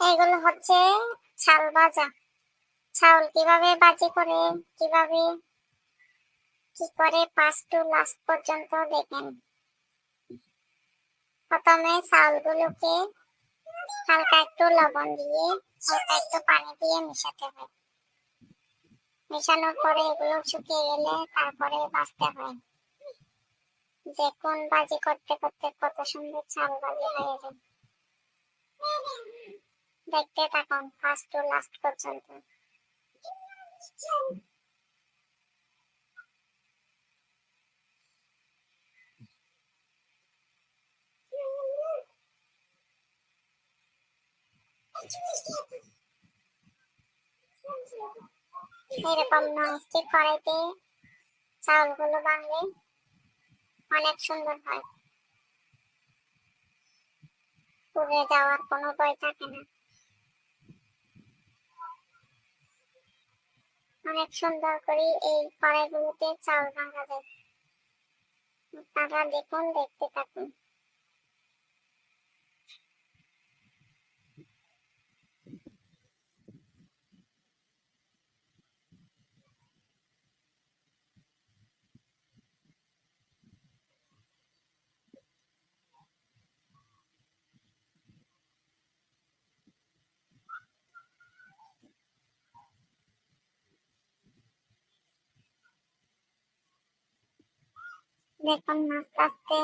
এগুলো হচ্ছে চাল ভাজা। চাউল কীভাবে বাজি করে, কীভাবে, কি করে ফার্স্ট টু লাস্ট পর্যন্ত দেখেন। প্রথমে চাউলগুলোকে হালকা একটু লবণ দিয়ে, হালকা একটু পানি দিয়ে মেশাতে হয়। মেশানোর পরে এগুলো শুকিয়ে গেলে তারপরে ভাজতে হয়। দেখুন বাজি করতে করতে কত সুন্দর চাল বাজি হয়ে যায়। দেখতে থাকুন ফার্স্ট টু লাস্ট পর্যন্ত। এরকম ননস্টিক কড়াইতে চাউলগুলো বানলে অনেক সুন্দর হয়। পুড়ে যাওয়ার কোনো ভয় থাকে না। অনেক সুন্দর করে এই কড়াইগুলোতে চাল ভাঙা যায়। আপনারা দেখুন দেখতে থাকুন। দেখুন আস্তে আস্তে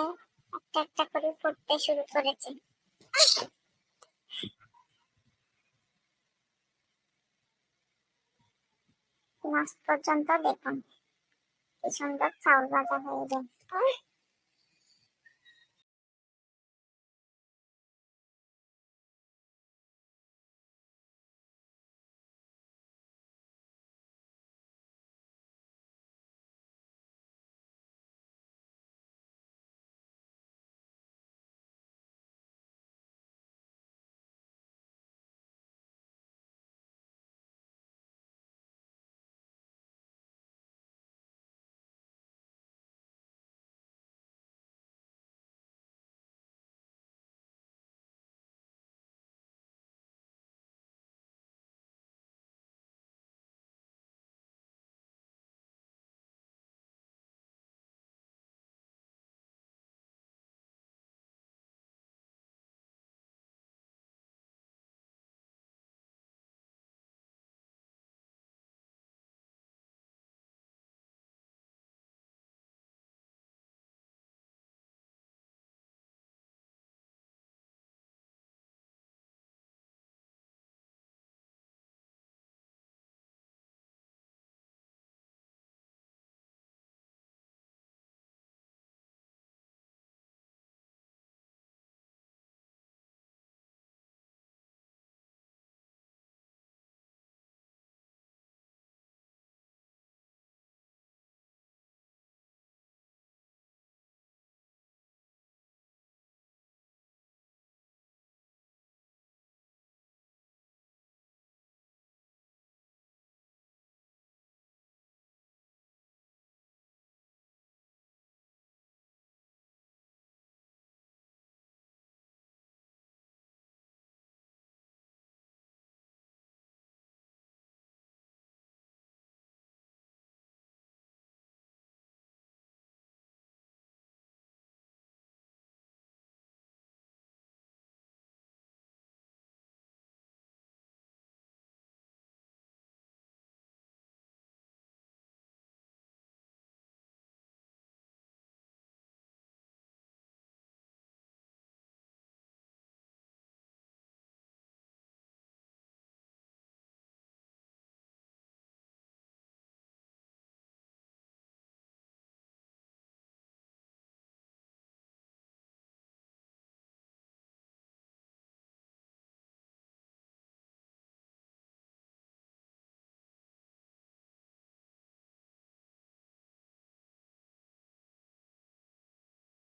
একটা একটা করে ফুটতে শুরু করেছে। লাস্ট পর্যন্ত দেখুন কি সুন্দর চাউল ভাজা হয়ে যায়